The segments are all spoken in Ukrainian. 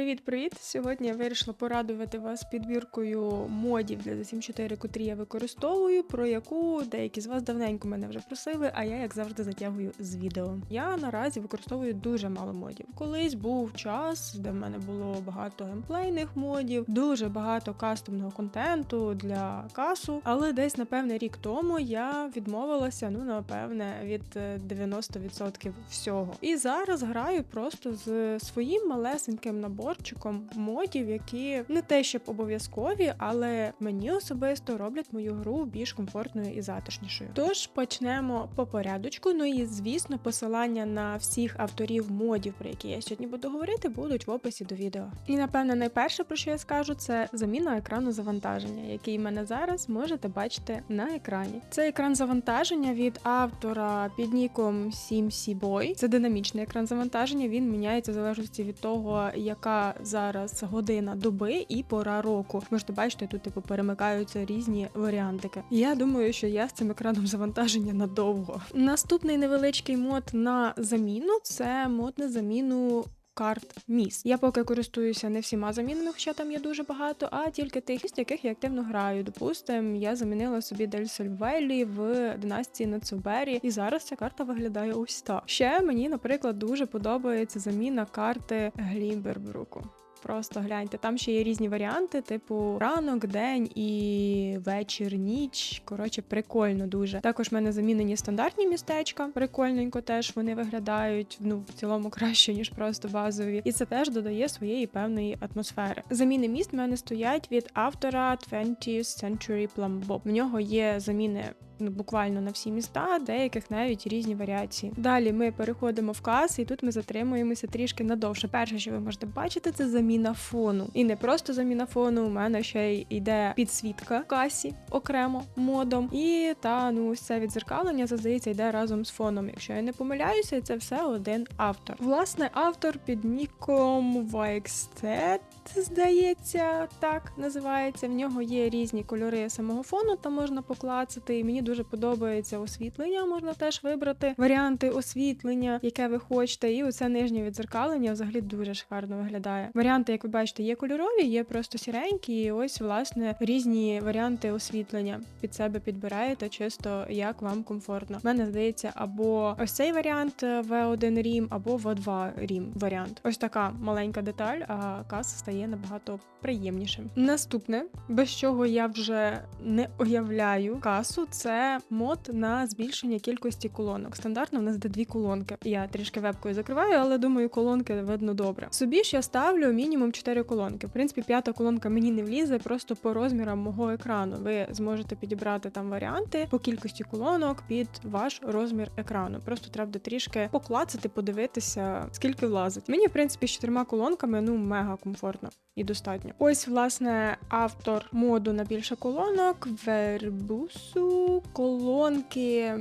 Привіт-привіт! Сьогодні я вирішила порадувати вас підбіркою модів для The Sims 4, котрі я використовую, про яку деякі з вас давненько мене вже просили, а я, як завжди, затягую з відео. Я наразі використовую дуже мало модів. Колись був час, де в мене було багато геймплейних модів, дуже багато кастомного контенту для касу, але десь, напевне, рік тому я відмовилася, ну, напевне, від е, 90% всього. І зараз граю просто з своїм малесеньким наборчиком модів, які не те, щоб обов'язкові, але мені особисто роблять мою гру більш комфортною і затишнішою. Тож почнемо по порядочку. Ну і звісно, посилання на всіх авторів модів, про які я сьогодні буду говорити, будуть в описі до відео. І напевно, найперше про що я скажу, це заміна екрану завантаження, який в мене зараз можете бачити на екрані. Це екран завантаження від автора під ніком SimC Boy. Це динамічний екран завантаження. Він міняється в залежності від того, яка зараз година доби і пора року. Можете бачити, тут типу перемикаються різні варіантики. Я думаю, що я з цим екраном завантаження надовго. Наступний невеличкий мод на заміну це мод на заміну. Карт міст. Я поки користуюся не всіма замінами, хоча там є дуже багато, а тільки тих з яких я активно граю. Допустим, я замінила собі Дель Сольвелі в династії Нацубері, і зараз ця карта виглядає ось так. Ще мені, наприклад, дуже подобається заміна карти Глімбербруку. Просто гляньте, там ще є різні варіанти, типу ранок, день і вечір, ніч. Коротше, прикольно дуже. Також в мене замінені стандартні містечка. Прикольненько теж вони виглядають ну в цілому краще ніж просто базові, і це теж додає своєї певної атмосфери. Заміни міст в мене стоять від автора 20th Century Plum Bob. В нього є заміни буквально на всі міста, деяких навіть різні варіації. Далі ми переходимо в кас, і тут ми затримуємося трішки надовше. Перше, що ви можете бачити, це заміна фону. І не просто заміна фону, у мене ще й йде підсвітка в касі окремо модом. І та ну ось це відзеркалення здається йде разом з фоном. Якщо я не помиляюся, це все один автор. Власне, автор під ніком Вайкстет, здається, так називається. В нього є різні кольори самого фону, там можна поклацати. І мені дуже подобається освітлення. Можна теж вибрати варіанти освітлення, яке ви хочете. І оце нижнє відзеркалення взагалі дуже шикарно виглядає. Варіанти, як ви бачите, є кольорові, є просто сіренькі. І ось власне різні варіанти освітлення під себе підбираєте, чисто як вам комфортно. Мене здається, або ось цей варіант V1 рім, або V2 рім варіант. Ось така маленька деталь, а кас стає набагато приємнішим. Наступне, без чого я вже не уявляю касу, це мод на збільшення кількості колонок. Стандартно в нас де дві колонки. Я трішки вебкою закриваю, але думаю, колонки видно добре. Собі ж я ставлю мінімум 4 колонки. В принципі, п'ята колонка мені не влізе просто по розмірам мого екрану. Ви зможете підібрати там варіанти по кількості колонок під ваш розмір екрану. Просто треба трішки поклацати, подивитися, скільки влазить. Мені, в принципі, з чотирма колонками ну мега комфортно і достатньо. Ось, власне, автор моду на більше колонок, вербусу, колонки.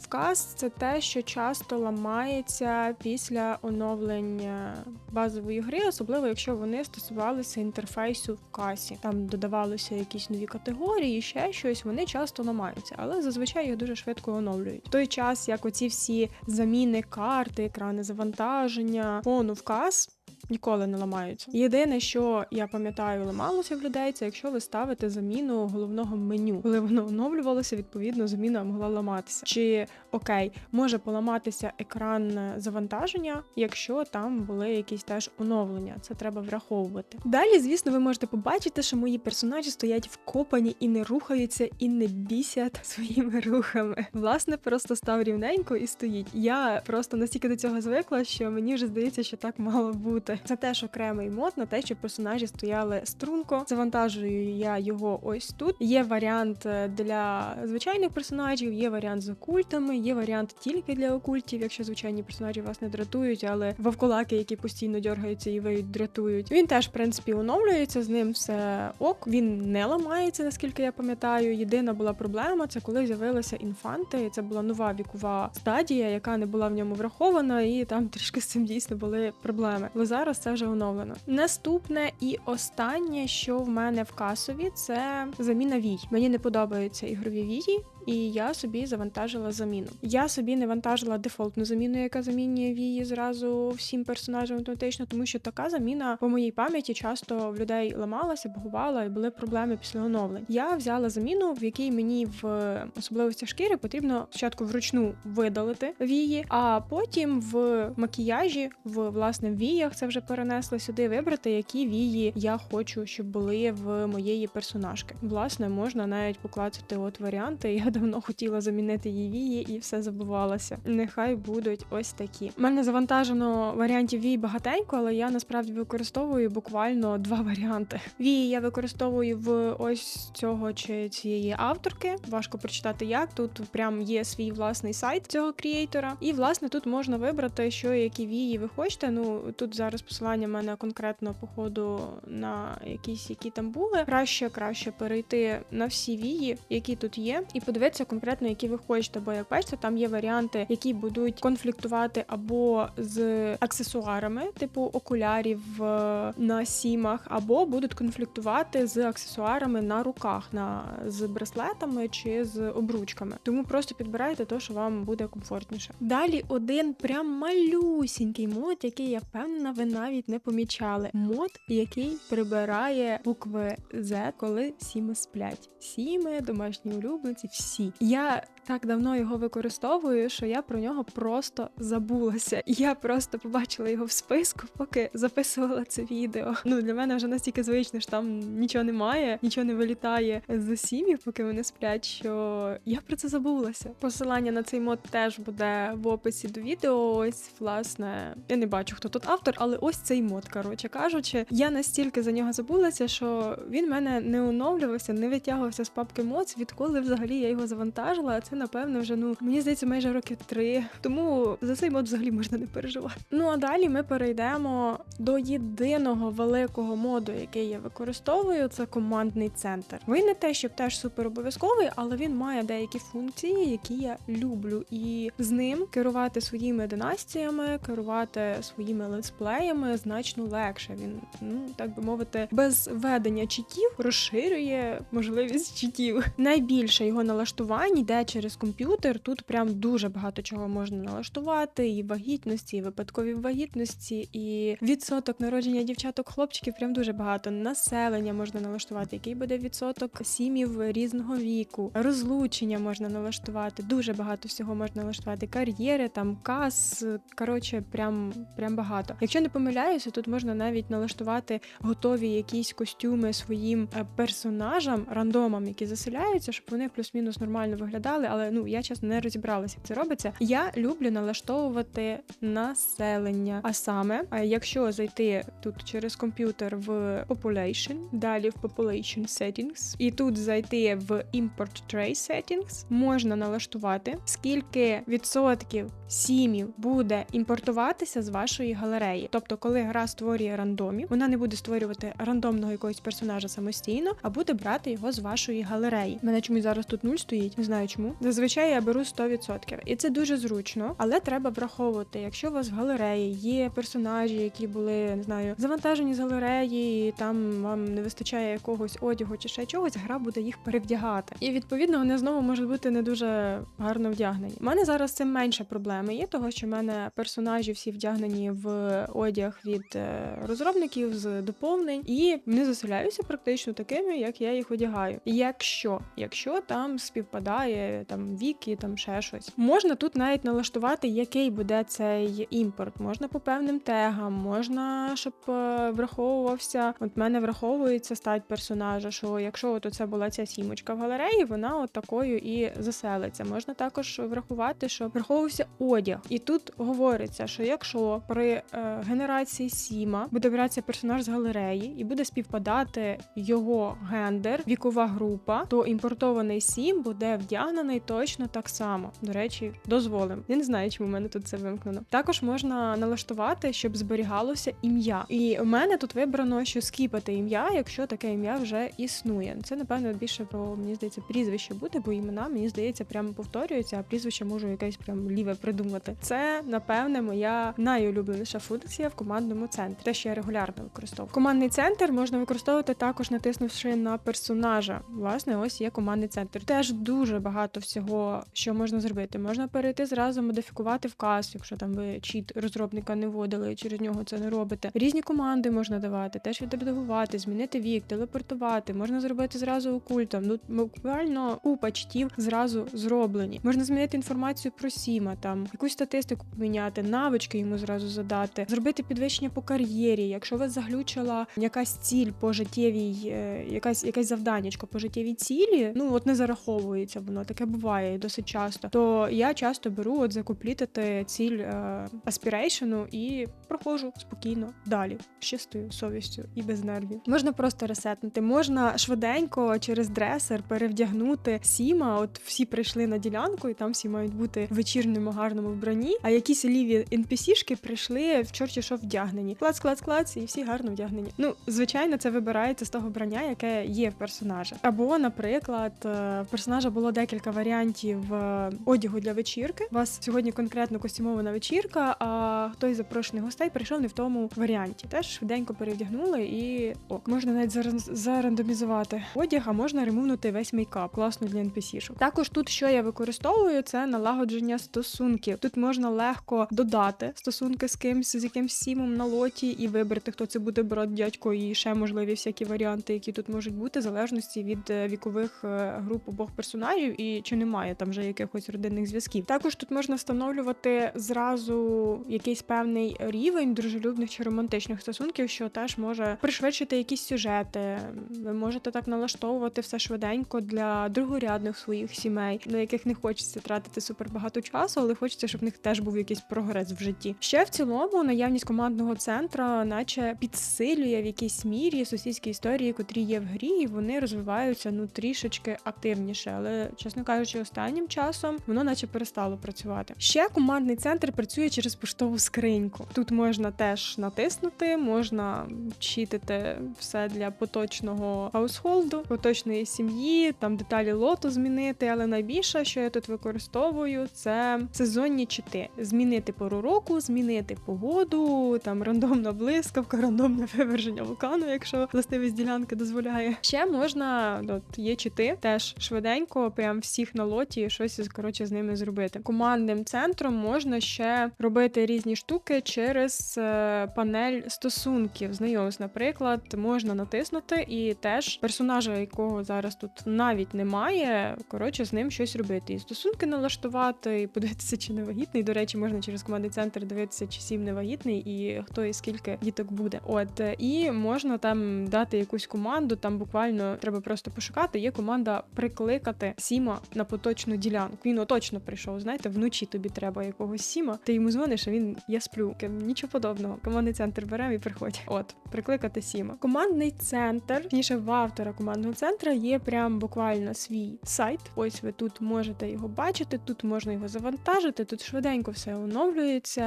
Вказ це те, що часто ламається після оновлення базової гри, особливо якщо вони стосувалися інтерфейсу в касі. Там додавалися якісь нові категорії, ще щось. Вони часто ламаються, але зазвичай їх дуже швидко оновлюють. В той час, як оці всі заміни карти, екрани завантаження, фону в кас. Ніколи не ламаються. Єдине, що я пам'ятаю, ламалося в людей, це якщо ви ставите заміну головного меню. Коли воно оновлювалося, відповідно, заміна могла ламатися. Чи окей, може поламатися екран завантаження, якщо там були якісь теж оновлення. Це треба враховувати. Далі, звісно, ви можете побачити, що мої персонажі стоять вкопані і не рухаються, і не бісять своїми рухами. Власне, просто став рівненько і стоїть. Я просто настільки до цього звикла, що мені вже здається, що так мало бути. Це теж окремий мод на те, щоб персонажі стояли струнко. Завантажую я його ось тут. Є варіант е, для звичайних персонажів, є варіант з окультами, є варіант тільки для окультів, якщо звичайні персонажі вас не дратують, але вовкулаки, які постійно дергаються і виють, дратують. Він теж, в принципі, оновлюється, з ним все ок. Він не ламається, наскільки я пам'ятаю. Єдина була проблема це коли з'явилися інфанти. Це була нова вікова стадія, яка не була в ньому врахована, і там трішки з цим дійсно були проблеми. Але це вже оновлено. Наступне і останнє, що в мене в касові, це заміна вій. Мені не подобаються ігрові вії. І я собі завантажила заміну. Я собі не вантажила дефолтну заміну, яка замінює вії зразу всім персонажам автоматично, тому що така заміна по моїй пам'яті часто в людей ламалася, багувала і були проблеми після оновлень. Я взяла заміну, в якій мені в особливостях шкіри потрібно спочатку вручну видалити вії, а потім в макіяжі, в власне віях це вже перенесли сюди, вибрати, які вії я хочу, щоб були в моєї персонажки. Власне, можна навіть поклацати от варіанти. Я давно хотіла замінити її вії і все забувалася. Нехай будуть ось такі. У мене завантажено варіантів вій багатенько, але я насправді використовую буквально два варіанти. Вії я використовую в ось цього чи цієї авторки. Важко прочитати як. Тут прям є свій власний сайт цього крієйтора. І власне тут можна вибрати, що які вії ви хочете. Ну тут зараз посилання в мене конкретно по ходу на якісь, які там були. Краще краще перейти на всі вії, які тут є, і подивитися конкретно, які ви хочете. Бо як бачите, там є варіанти, які будуть конфліктувати або з аксесуарами, типу окулярів е, на сімах, або будуть конфліктувати з аксесуарами на руках, на з браслетами чи з обручками. Тому просто підбирайте те, що вам буде комфортніше. Далі один прям малюсінький мод, який я впевнена, ви навіть не помічали. Мод, який прибирає букви Z, коли сіми сплять. Сіми, домашні улюбленці, всі. Я так давно його використовую, що я про нього просто забулася. Я просто побачила його в списку, поки записувала це відео. Ну для мене вже настільки звично, що там нічого немає, нічого не вилітає з сім'ї, поки вони сплять. Що я про це забулася. Посилання на цей мод теж буде в описі до відео. Ось, власне, я не бачу, хто тут автор, але ось цей мод, коротше кажучи, я настільки за нього забулася, що він мене не оновлювався, не витягувався з папки Mods, відколи взагалі я його завантажила. Це напевно вже ну мені здається майже років три. Тому за цей мод взагалі можна не переживати. Ну а далі ми перейдемо до єдиного великого моду, який я використовую. Це командний центр. Він не те, щоб теж супер обов'язковий, але він має деякі функції, які я люблю, і з ним керувати своїми династіями, керувати своїми летсплеями значно легше. Він ну так би мовити, без ведення читів розширює можливість читів. Найбільше його налаштувань йде через комп'ютер. Тут прям дуже багато чого можна налаштувати: і вагітності, і випадкові вагітності, і відсоток народження дівчаток, хлопчиків прям дуже багато. Населення можна налаштувати, який буде відсоток сімів різного віку, розлучення можна налаштувати. Дуже багато всього можна налаштувати. Кар'єри, там кас. Коротше, прям прям багато. Якщо не помиляюся, тут можна навіть налаштувати готові якісь костюми своїм е, персонажам, рандомам, які заселяються, щоб вони плюс-мінус нормально виглядали. Але ну я чесно не розібралася, як це робиться. Я люблю налаштовувати населення. А саме, якщо зайти тут через комп'ютер в Population, далі в Population Settings, і тут зайти в Import Tray Settings, можна налаштувати, скільки відсотків сімів буде імпортуватися з вашої галереї. Тобто, коли гра створює рандомів, вона не буде створювати рандомного якогось персонажа самостійно, а буде брати його з вашої галереї. Мене чомусь зараз тут нуль стоїть, не знаю чому. Зазвичай я беру 100%. і це дуже зручно, але треба враховувати, якщо у вас в галереї є персонажі, які були не знаю, завантажені з галереї, і там вам не вистачає якогось одягу чи ще чогось, гра буде їх перевдягати. І відповідно вони знову можуть бути не дуже гарно вдягнені. У мене зараз це менше проблеми є, того що в мене персонажі всі вдягнені в одяг від е, розробників з доповнень, і не заселяюся практично такими, як я їх одягаю. Якщо якщо там співпадає там вік і там ще щось, можна тут навіть налаштувати, який буде цей імпорт. Можна по певним тегам, можна, щоб е, враховувався. От мене враховується стать персонажа. Що якщо от це була ця сімочка в галереї, вона от такою і заселиться. Можна також врахувати, що враховувався одяг, і тут говориться, що якщо при е, генерації сіма буде братися персонаж з галереї і буде співпадати його гендер, вікова група, то імпортований сім буде вдягнений точно так само. До речі, дозволим. Я не знаю, чому в мене тут це вимкнено. Також можна налаштувати, щоб зберігалося ім'я. І у мене тут вибрано, що скіпати ім'я, якщо таке ім'я вже існує. Це напевно більше про мені здається прізвище буде, бо імена мені здається прямо повторюються, а прізвище можу якесь прям ліве придумати. Це напевне моя найулюбленіша функція в командному центрі. Те, що я регулярно використовую. Командний центр можна використовувати також, натиснувши на персонажа. Власне, ось є командний центр. Теж дуже багато всього що можна зробити. Можна перейти зразу модифікувати вказ, якщо там ви чіт розробника не вводили, через нього це не робите. Різні команди можна давати, теж відредагувати, змінити вік, телепортувати. Можна зробити зразу окультом. Ну буквально купа чтів зразу зроблені. Можна змінити інформацію про Сіма, там якусь статистику поміняти, навички йому зразу задати, зробити підвищення по кар'єрі. Якщо вас заглючила якась ціль по життєвій, е, якась якесь завданнячко по життєвій цілі, ну от не зараховується воно, таке буває досить часто. То я часто беру от закуплітити ціль е, аспірейшену і проходжу спокійно далі, з чистою совістю і без нервів. Можна просто ресетнути, можна швиденько через дресер перевдягнути сіма. От всі прийшли на ділянку, і там всі мають бути в вечірньому гарному вбранні. А якісь ліві NPC-шки прийшли в чорті що вдягнені. Клац, клац, клац, і всі гарно вдягнені. Ну, звичайно, це вибирається з того вбрання, яке є в персонажа. Або, наприклад, е, в персонажа було декілька варіантів е, одягу для вечірки. У вас сьогодні конкретно костюмована вечірка, а хтось з запрошених гостей прийшов не в тому варіанті. Теж швиденько перевдягнули і ок. Можна навіть зарандомізувати одяг, а можна ремувнути весь мейкап. Класно для NPC-шок. Також тут, що я використовую, це налагодження стосунків. Тут можна легко додати стосунки з кимсь, з якимсь сімом на лоті, і вибрати, хто це буде брат, дядько, і ще можливі всякі варіанти, які тут можуть бути, в залежності від е, вікових е, груп обох персонажів і чи немає там вже якихось родинних зв'язків. Також тут можна встановлювати зразу якийсь певний рівень дружелюбних чи романтичних стосунків, що теж може пришвидшити якісь сюжети. Ви можете так налаштовувати все швиденько для другорядних своїх сімей, на яких не хочеться тратити супер багато часу, але хочеться, щоб в них теж був якийсь прогрес в житті. Ще в цілому наявність командного центра, наче підсилює в якійсь мірі сусідські історії, котрі є в грі, і вони розвиваються ну трішечки активніше. Але чесно кажучи, останнім часом воно наче перестало працювати. Ще командний центр працює через поштову скриньку. Тут можна теж натиснути, можна читити все для поточного хаусхолду, поточної сім'ї, там деталі лоту змінити. Але найбільше, що я тут використовую, це сезонні чити. Змінити пору року, змінити погоду, там рандомна блискавка, рандомне виверження вулкану, якщо властивість ділянки дозволяє. Ще можна, от є чити, теж швиденько, прям всіх на лоті, щось коротше з ними зробити. Командним центром можна ще робити різні штуки через е, панель стосунків. Знайомств, наприклад, можна натиснути і теж персонажа, якого зараз тут навіть немає, коротше, з ним щось робити. І стосунки налаштувати, і подивитися, чи не вагітний. До речі, можна через командний центр дивитися, чи сім не вагітний, і хто і скільки діток буде. От і можна там дати якусь команду. Там буквально треба просто пошукати. Є команда прикликати сіма на поточну ділянку. Він точно прийшов. Знаєте, вночі тобі треба якогось сіма. Ти йому дзвониш, а він я сплю. Нічого подобного. Командний центр беремо і приходь. От прикликати сіма. Командний центр, точніше в автора командного центру є прям буквально свій сайт. Ось ви тут можете його бачити. Тут можна його завантажити. Тут швиденько все оновлюється,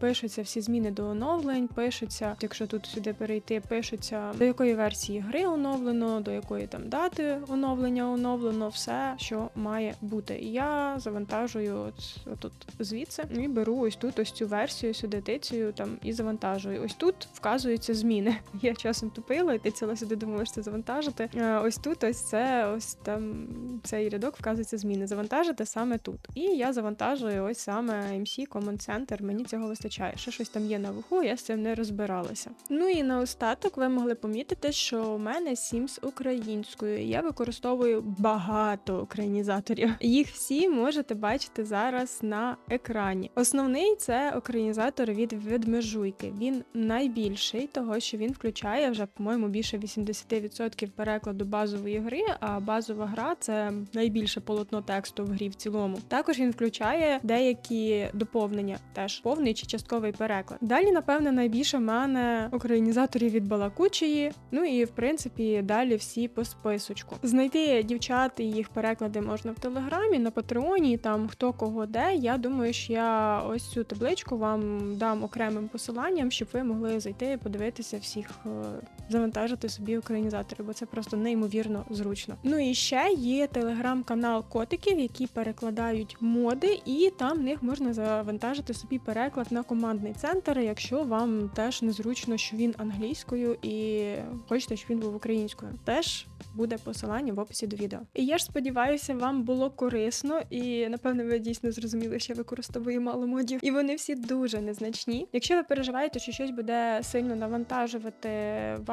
пишуться всі зміни до оновлень. Пишуться, якщо тут сюди перейти, пишуться до якої версії гри оновлено, до якої там дати оновлення оновлено, все, що має бути. І я завантажую от, тут звідси і беру ось тут ось цю версію, сюди тицію там і завантажую. Ось тут вказуються зміни. Я часом тупила і тицяла сюди, думала, що це завантажити. Е, Ось тут, ось це, ось там цей рядок вказується зміни. Завантажити саме тут. І я завантажую ось саме MC Command Center. Мені цього вистачає. Ще щось там є на вуху, я з цим не розбиралася. Ну і наостаток ви могли помітити, що у мене Sims українською. Я використовую багато українізаторів. Їх всі можете бачити зараз на екрані. Основний це українізатор від ведмежуйки. Він найбільший, того що він включає вже, по-моєму, більше 80% перекладу базової гри. А базова гра це найбільше полотно тексту в грі в цілому. Також він включає деякі доповнення, теж повний чи частковий переклад. Далі, напевне, найбільше в мене українізаторів від балакучої. Ну і в принципі далі всі по списочку. Знайти дівчат і їх переклади можна в телеграмі, на патреоні, там хто кого де. Я думаю, що я ось цю табличку вам дам окремим посиланням, щоб ви могли зайти і подивитися всіх, е, завантажити собі українізатори, бо це просто неймовірно зручно. Ну і ще є телеграм-канал котиків, які перекладають моди, і там в них можна завантажити собі переклад на командний центр, якщо вам теж незручно, що він англійською і хочете, щоб він був українською. Теж буде посилання в описі до відео. І я ж сподіваюся, вам було корисно, і напевно ви дійсно зрозуміли, що я використовую мало модів, і вони всі дуже незначні. Якщо ви переживаєте, що щось буде сильно навантажувати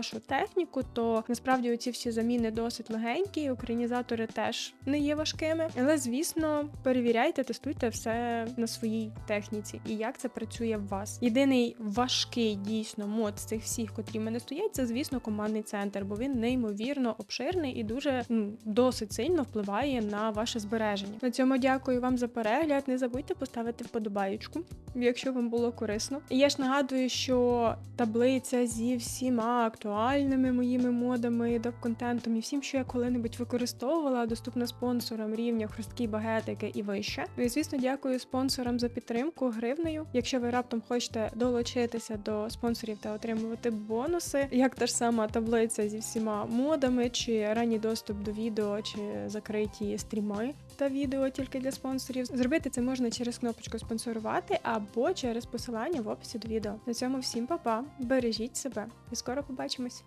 вашу техніку, то насправді оці всі заміни досить легенькі. Українізатори теж не є важкими, але звісно, перевіряйте, тестуйте все на своїй техніці і як це працює в вас. Єдиний важкий дійсно мод з цих всіх, котрі в мене стоять, це звісно командний центр, бо він неймовірно обширний і дуже досить сильно впливає на ваше збереження. На цьому дякую вам за перегляд. Не забудьте поставити вподобаючку, якщо вам було корисно. Я ж нагадую, що таблиця зі всіма актуальними моїми модами, доп-контентом і всім, що я коли-небудь використовувала, доступна спонсорам рівня хрусткі багетики і вище. Ну і звісно, дякую спонсорам за підтримку гривнею. Якщо ви раптом хочете долучитися до спонсорів та отримувати бонуси, як та ж сама таблиця зі всіма модами, чи ранній доступ до відео, чи закриті стріми та відео тільки для спонсорів. Зробити це можна через кнопочку спонсорувати або через посилання в описі до відео. На цьому всім па-па, бережіть себе і скоро побачимось.